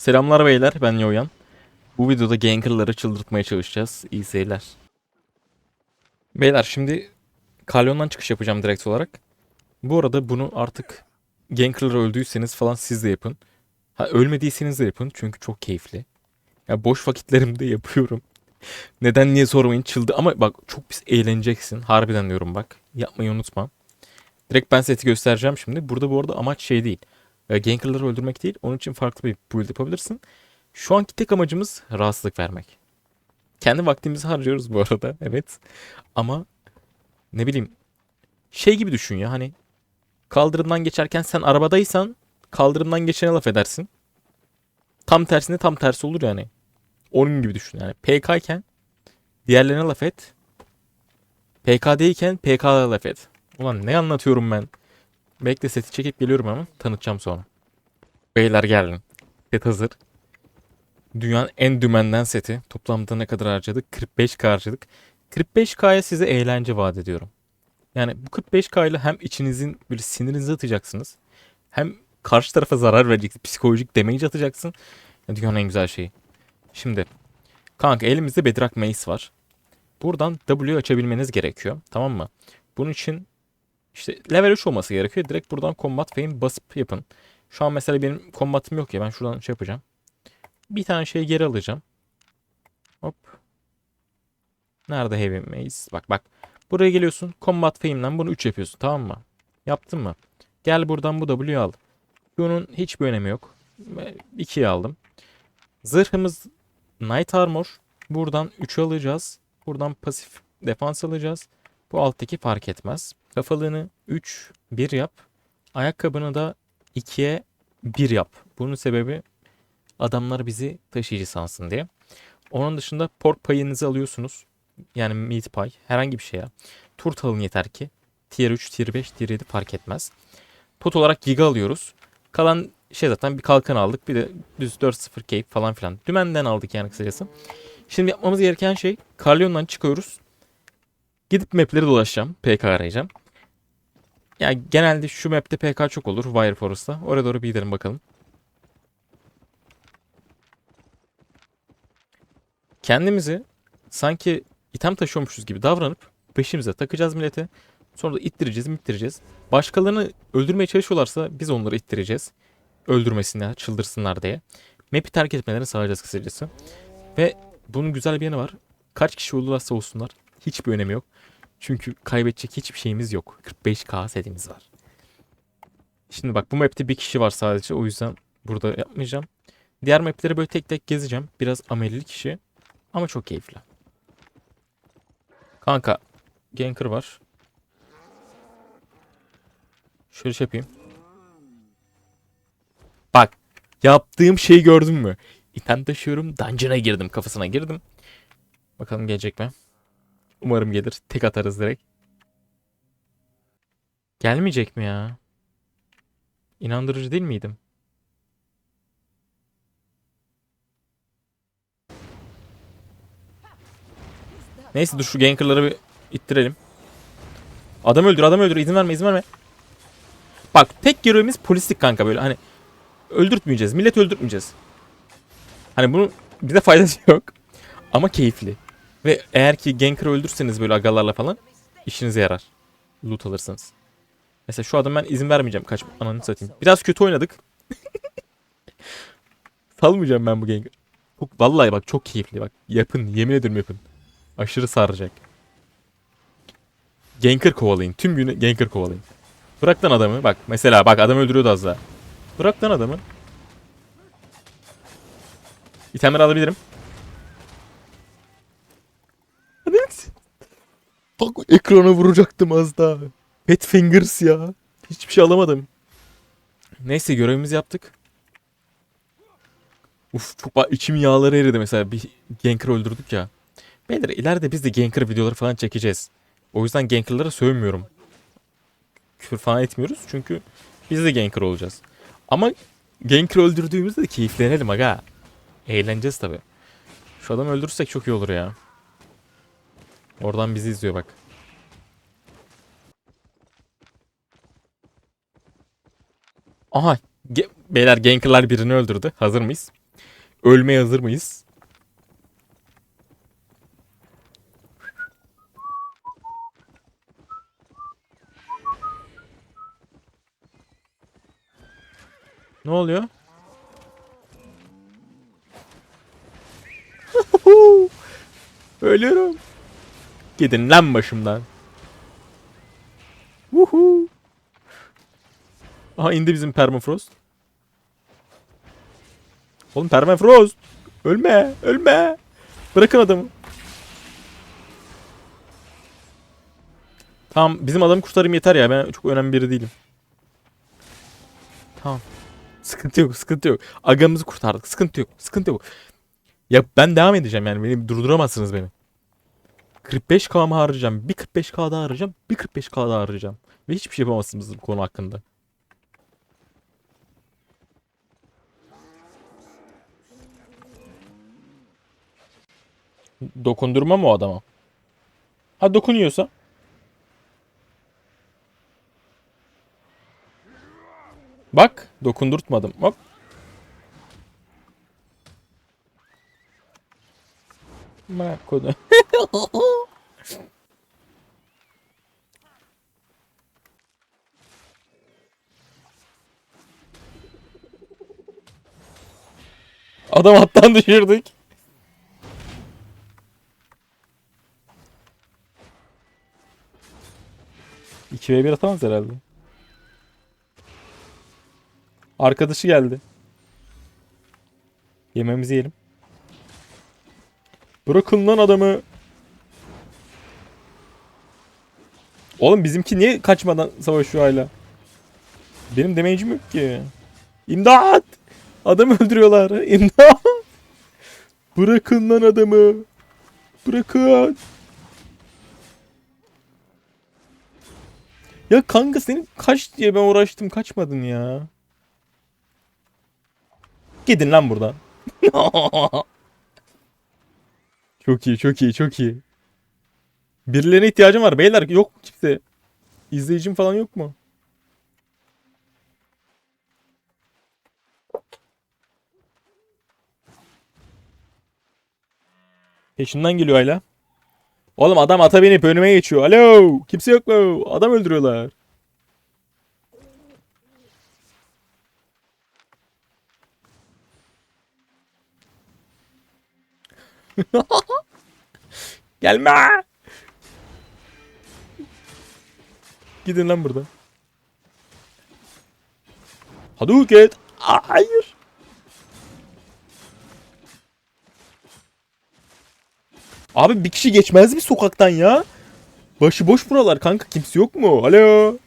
Selamlar beyler ben Yoyan. Bu videoda gankerları çıldırtmaya çalışacağız. İyi seyirler. Beyler şimdi Kalyon'dan çıkış yapacağım direkt olarak. Bu arada bunu artık gankerlar öldüyseniz falan siz de yapın. Ha ölmediyseniz de yapın çünkü çok keyifli. Ya boş vakitlerimde yapıyorum. Neden niye sormayın çıldı ama bak çok pis eğleneceksin. Harbiden diyorum bak. Yapmayı unutma. Direkt ben seti göstereceğim şimdi. Burada bu arada amaç şey değil. E, Ganker'ları öldürmek değil. Onun için farklı bir build yapabilirsin. Şu anki tek amacımız rahatsızlık vermek. Kendi vaktimizi harcıyoruz bu arada. Evet. Ama ne bileyim şey gibi düşün ya hani kaldırımdan geçerken sen arabadaysan kaldırımdan geçene laf edersin. Tam tersine tam tersi olur yani. Onun gibi düşün yani. PK iken diğerlerine laf et. PK değilken PK'ya laf et. Ulan ne anlatıyorum ben? Bekle seti çekip geliyorum ama tanıtacağım sonra. Beyler gelin. Set hazır. Dünyanın en dümenden seti. Toplamda ne kadar harcadık? 45k harcadık. 45k'ya size eğlence vaat ediyorum. Yani bu 45k ile hem içinizin bir sinirinizi atacaksınız. Hem karşı tarafa zarar vereceksin. Psikolojik damage atacaksın. Ya dünyanın en güzel şeyi. Şimdi. Kanka elimizde Bedrock Mace var. Buradan W açabilmeniz gerekiyor. Tamam mı? Bunun için işte level 3 olması gerekiyor. Direkt buradan combat fame basıp yapın. Şu an mesela benim combat'ım yok ya. Ben şuradan şey yapacağım. Bir tane şey geri alacağım. Hop. Nerede heavy mace? Bak bak. Buraya geliyorsun. Combat fame'den bunu 3 yapıyorsun. Tamam mı? Yaptın mı? Gel buradan bu W'yu al. Bunun hiçbir önemi yok. 2'yi aldım. Zırhımız Knight Armor. Buradan 3'ü alacağız. Buradan pasif defans alacağız. Bu alttaki fark etmez. Kafalığını 3, 1 yap. Ayakkabını da 2'ye 1 yap. Bunun sebebi adamlar bizi taşıyıcı sansın diye. Onun dışında pork payınızı alıyorsunuz. Yani meat pie. Herhangi bir şey ya. Turt alın yeter ki. Tier 3, tier 5, tier 7 fark etmez. Pot olarak giga alıyoruz. Kalan şey zaten bir kalkan aldık. Bir de düz 4-0 cape falan filan. Dümenden aldık yani kısacası. Şimdi yapmamız gereken şey Carleon'dan çıkıyoruz. Gidip mapleri dolaşacağım. PK arayacağım. Ya genelde şu map'te PK çok olur. Wire Forest'ta. Oraya doğru bir gidelim bakalım. Kendimizi sanki item taşıyormuşuz gibi davranıp peşimize takacağız millete. Sonra da ittireceğiz, mittireceğiz. Başkalarını öldürmeye çalışıyorlarsa biz onları ittireceğiz. Öldürmesinler, çıldırsınlar diye. Map'i terk etmelerini sağlayacağız kısacası. Ve bunun güzel bir yanı var. Kaç kişi olurlarsa olsunlar hiçbir önemi yok. Çünkü kaybedecek hiçbir şeyimiz yok. 45k setimiz var. Şimdi bak bu map'te bir kişi var sadece. O yüzden burada yapmayacağım. Diğer map'leri böyle tek tek gezeceğim. Biraz amelili kişi. Ama çok keyifli. Kanka. Ganker var. Şöyle şey yapayım. Bak. Yaptığım şeyi gördün mü? İtem taşıyorum. Dungeon'a girdim. Kafasına girdim. Bakalım gelecek mi? Umarım gelir. Tek atarız direkt. Gelmeyecek mi ya? İnandırıcı değil miydim? Neyse dur şu gankerları bir ittirelim. Adam öldür adam öldür izin verme izin verme. Bak tek görevimiz polislik kanka böyle hani öldürtmeyeceğiz millet öldürtmeyeceğiz. Hani bunun bize faydası yok. Ama keyifli. Ve eğer ki ganker öldürseniz böyle agalarla falan işinize yarar. Loot alırsınız. Mesela şu adam ben izin vermeyeceğim kaç ananı satayım. Biraz kötü oynadık. Salmayacağım ben bu ganker. Vallahi bak çok keyifli bak. Yapın yemin ederim yapın. Aşırı saracak. Ganker kovalayın. Tüm günü ganker kovalayın. Bırak lan adamı. Bak mesela bak adam öldürüyordu az daha. Bırak lan adamı. İtemleri alabilirim. Evet. Bak ekrana vuracaktım az daha. Pet fingers ya. Hiçbir şey alamadım. Neyse görevimizi yaptık. Uf çok içim yağları eridi mesela bir ganker öldürdük ya. Beyler ileride biz de ganker videoları falan çekeceğiz. O yüzden gankerlara sövmüyorum. Küfür falan etmiyoruz çünkü biz de ganker olacağız. Ama ganker öldürdüğümüzde de keyiflenelim aga. Eğleneceğiz tabi. Şu adamı öldürürsek çok iyi olur ya. Oradan bizi izliyor bak. Aha. Ge- Beyler gankerlar birini öldürdü. Hazır mıyız? Ölmeye hazır mıyız? Ne oluyor? Ölüyorum. Gidin lan başımdan. Woohoo. Aha indi bizim permafrost. Oğlum permafrost. Ölme, ölme. Bırakın adamı. Tamam bizim adamı kurtarayım yeter ya. Ben çok önemli biri değilim. Tamam. Sıkıntı yok, sıkıntı yok. Agamızı kurtardık. Sıkıntı yok, sıkıntı yok. Ya ben devam edeceğim yani. Beni durduramazsınız beni. 45k mı harcayacağım? Bir 45k daha harcayacağım. Bir 45k daha harcayacağım. Ve hiçbir şey yapamazsınız bu konu hakkında. Dokundurma mı o adama? Ha dokunuyorsa? Bak dokundurtmadım. Hop. Bırak kodu. Adam attan düşürdük. İki ve bir atamaz herhalde. Arkadaşı geldi. Yememizi yiyelim. Bırakın lan adamı. Oğlum bizimki niye kaçmadan savaşıyor hala? Benim damage'im yok ki. İmdat! Adamı öldürüyorlar. İmdat! Bırakın lan adamı. Bırakın. Ya kanka senin kaç diye ben uğraştım kaçmadın ya. Gidin lan buradan. çok iyi, çok iyi, çok iyi. Birilerine ihtiyacım var beyler. Yok mu kimse? İzleyicim falan yok mu? Peşinden geliyor hala. Oğlum adam ata binip önüme geçiyor. Alo! Kimse yok mu? Adam öldürüyorlar. Gelme! Gidin lan buradan. Hadouken! Hayır! Abi bir kişi geçmez mi sokaktan ya? Başıboş buralar kanka kimse yok mu? Alo.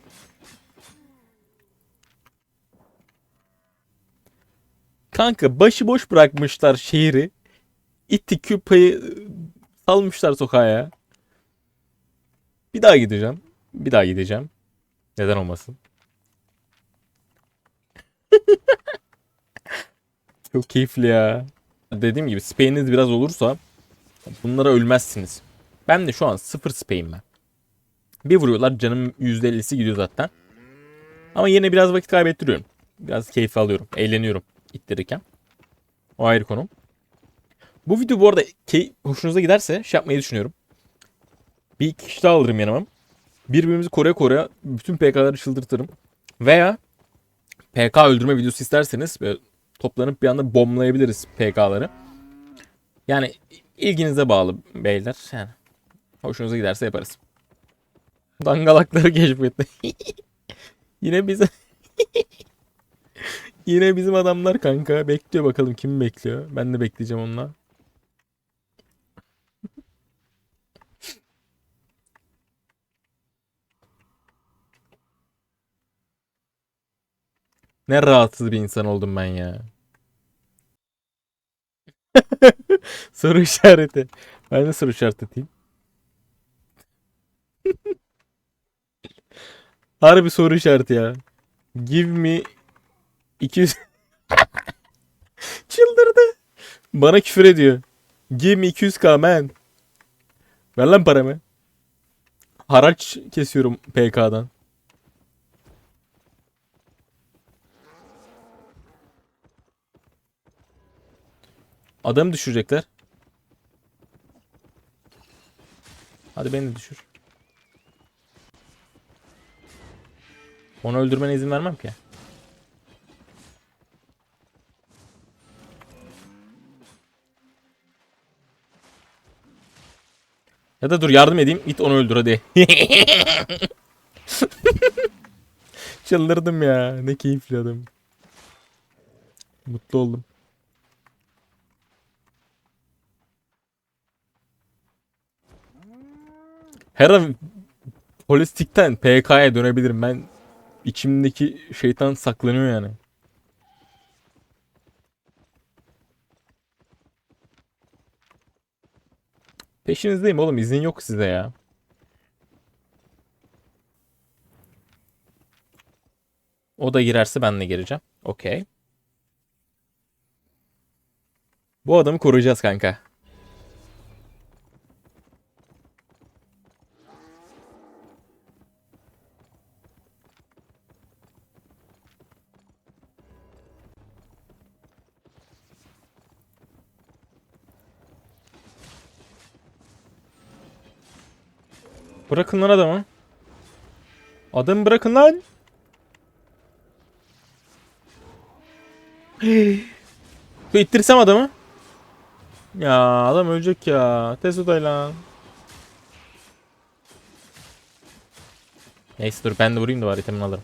Kanka başıboş bırakmışlar şehri. İtti küpayı salmışlar sokağa ya. Bir daha gideceğim. Bir daha gideceğim. Neden olmasın? Çok keyifli ya. Dediğim gibi speyiniz biraz olursa Bunlara ölmezsiniz. Ben de şu an sıfır speyim ben. Bir vuruyorlar canım %50'si gidiyor zaten. Ama yine biraz vakit kaybettiriyorum. Biraz keyif alıyorum. Eğleniyorum ittirirken. O ayrı konu. Bu video bu arada hoşunuza giderse şey yapmayı düşünüyorum. Bir iki kişi daha alırım yanıma. Birbirimizi koruya koruya bütün PK'ları çıldırtırım. Veya PK öldürme videosu isterseniz böyle toplanıp bir anda bomblayabiliriz PK'ları. Yani ilginize bağlı beyler. Yani hoşunuza giderse yaparız. Dangalakları keşfetti. Yine bize Yine bizim adamlar kanka bekliyor bakalım kim bekliyor. Ben de bekleyeceğim onunla. Ne rahatsız bir insan oldum ben ya. soru işareti. Ben de soru işareti atayım. Harbi soru işareti ya. Give me 200 Çıldırdı. Bana küfür ediyor. Give me 200k man. Ver lan paramı. Haraç kesiyorum PK'dan. Adamı düşürecekler. Hadi beni de düşür. Onu öldürmene izin vermem ki. Ya da dur yardım edeyim. İt onu öldür hadi. Çıldırdım ya. Ne keyifli adam. Mutlu oldum. Her an polistikten PK'ya dönebilirim. Ben içimdeki şeytan saklanıyor yani. Peşinizdeyim oğlum izin yok size ya. O da girerse ben de gireceğim. Okey. Bu adamı koruyacağız kanka. Bırakın lan adamı. Adamı bırakın lan. İttirsem adamı. Ya adam ölecek ya. Tesuday lan. Neyse dur ben de vurayım da var itemini alırım.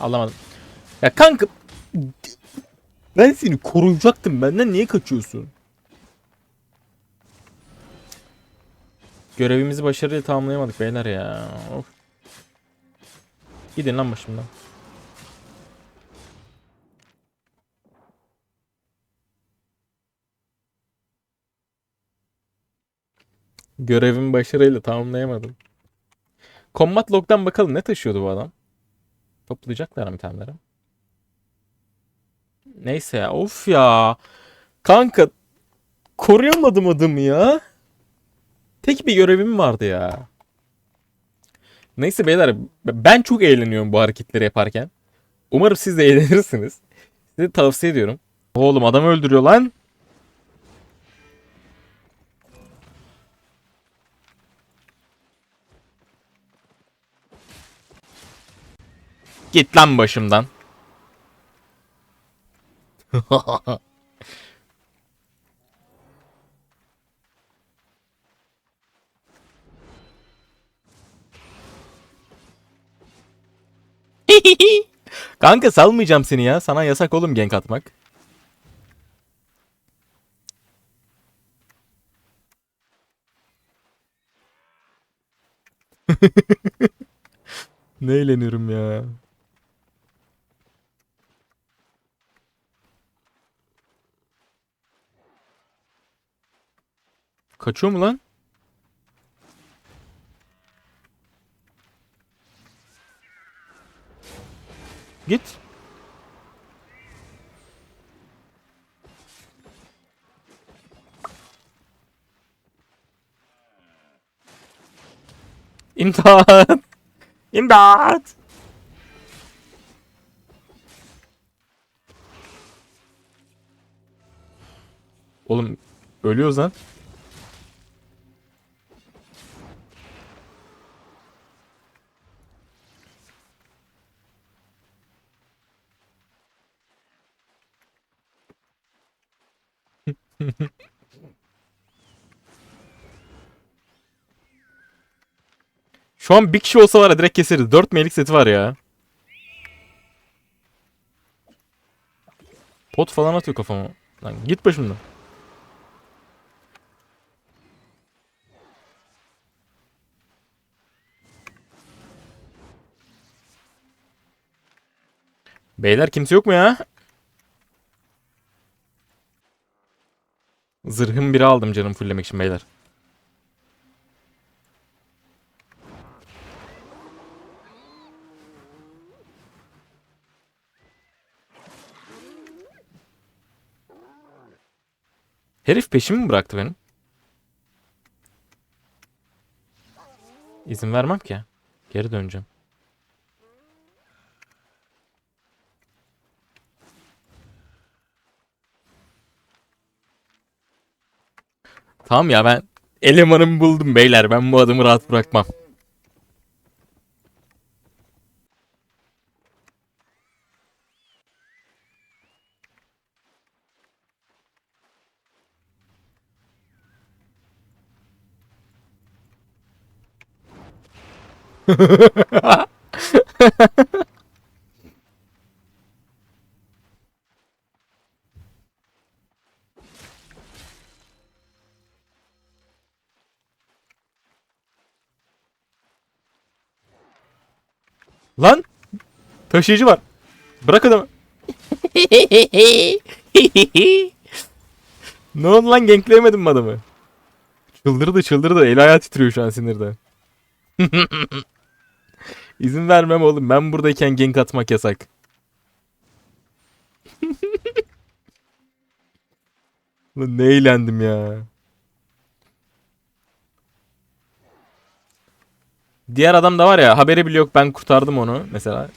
Alamadım. Ya kanka. Ben seni koruyacaktım. Benden niye kaçıyorsun? Görevimizi başarıyla tamamlayamadık beyler ya. Of. Gidin lan başımdan. Görevimi başarıyla tamamlayamadım. Combat log'dan bakalım ne taşıyordu bu adam? Toplayacaklar mı itemleri? Neyse ya of ya. Kanka koruyamadım adamı ya. Tek bir görevim vardı ya. Neyse beyler ben çok eğleniyorum bu hareketleri yaparken. Umarım siz de eğlenirsiniz. Size tavsiye ediyorum. Oğlum adam öldürüyor lan. Git lan başımdan. Kanka salmayacağım seni ya. Sana yasak oğlum gank atmak. ne eğleniyorum ya. Kaçıyor mu lan? Git. İmdat. İmdat. Oğlum ölüyoruz lan. Şu an bir kişi olsa var ya direkt keseriz. 4 meylik seti var ya. Pot falan atıyor kafama. Lan git başımdan. Beyler kimse yok mu ya? Zırhım biri aldım canım fulllemek için beyler. Herif peşimi mi bıraktı benim? İzin vermem ki. Geri döneceğim. Tamam ya ben elemanımı buldum beyler. Ben bu adamı rahat bırakmam. Lan! Taşıyıcı var. Bırak adamı. ne oldu lan gankleyemedim mi adamı? Çıldırdı çıldırdı. El ayağı titriyor şu an sinirden. İzin vermem oğlum. Ben buradayken gank atmak yasak. Lan ne eğlendim ya. Diğer adam da var ya haberi bile yok ben kurtardım onu mesela.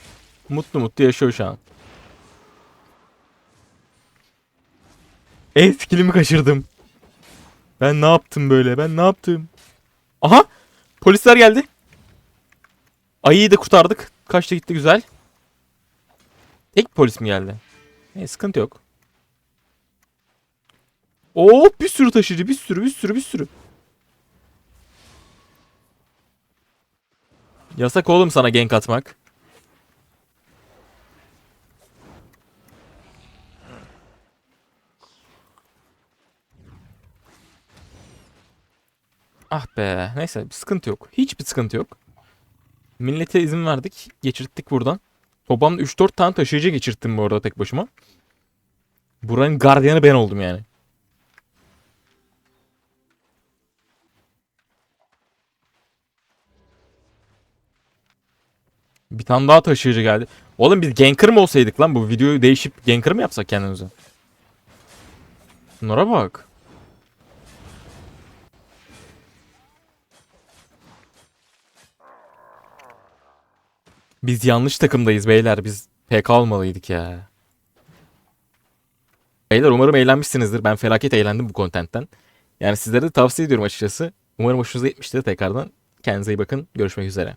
Mutlu mutlu yaşıyor şu an. E skillimi kaçırdım. Ben ne yaptım böyle? Ben ne yaptım? Aha! Polisler geldi. Ayıyı da kurtardık. Kaçtı gitti güzel. Tek polis mi geldi? Ne sıkıntı yok. Oo bir sürü taşıyıcı bir sürü bir sürü bir sürü. Yasak oğlum sana gank atmak. Ah be. Neyse sıkıntı yok. Hiçbir sıkıntı yok. Millete izin verdik. Geçirttik buradan. Toplamda 3-4 tane taşıyıcı geçirttim bu arada tek başıma. Buranın gardiyanı ben oldum yani. Bir tane daha taşıyıcı geldi. Oğlum biz ganker mı olsaydık lan bu videoyu değişip ganker mı yapsak kendimize? Bunlara bak. Biz yanlış takımdayız beyler. Biz PK olmalıydık ya. Beyler umarım eğlenmişsinizdir. Ben felaket eğlendim bu kontentten. Yani sizlere de tavsiye ediyorum açıkçası. Umarım hoşunuza gitmiştir tekrardan. Kendinize iyi bakın. Görüşmek üzere.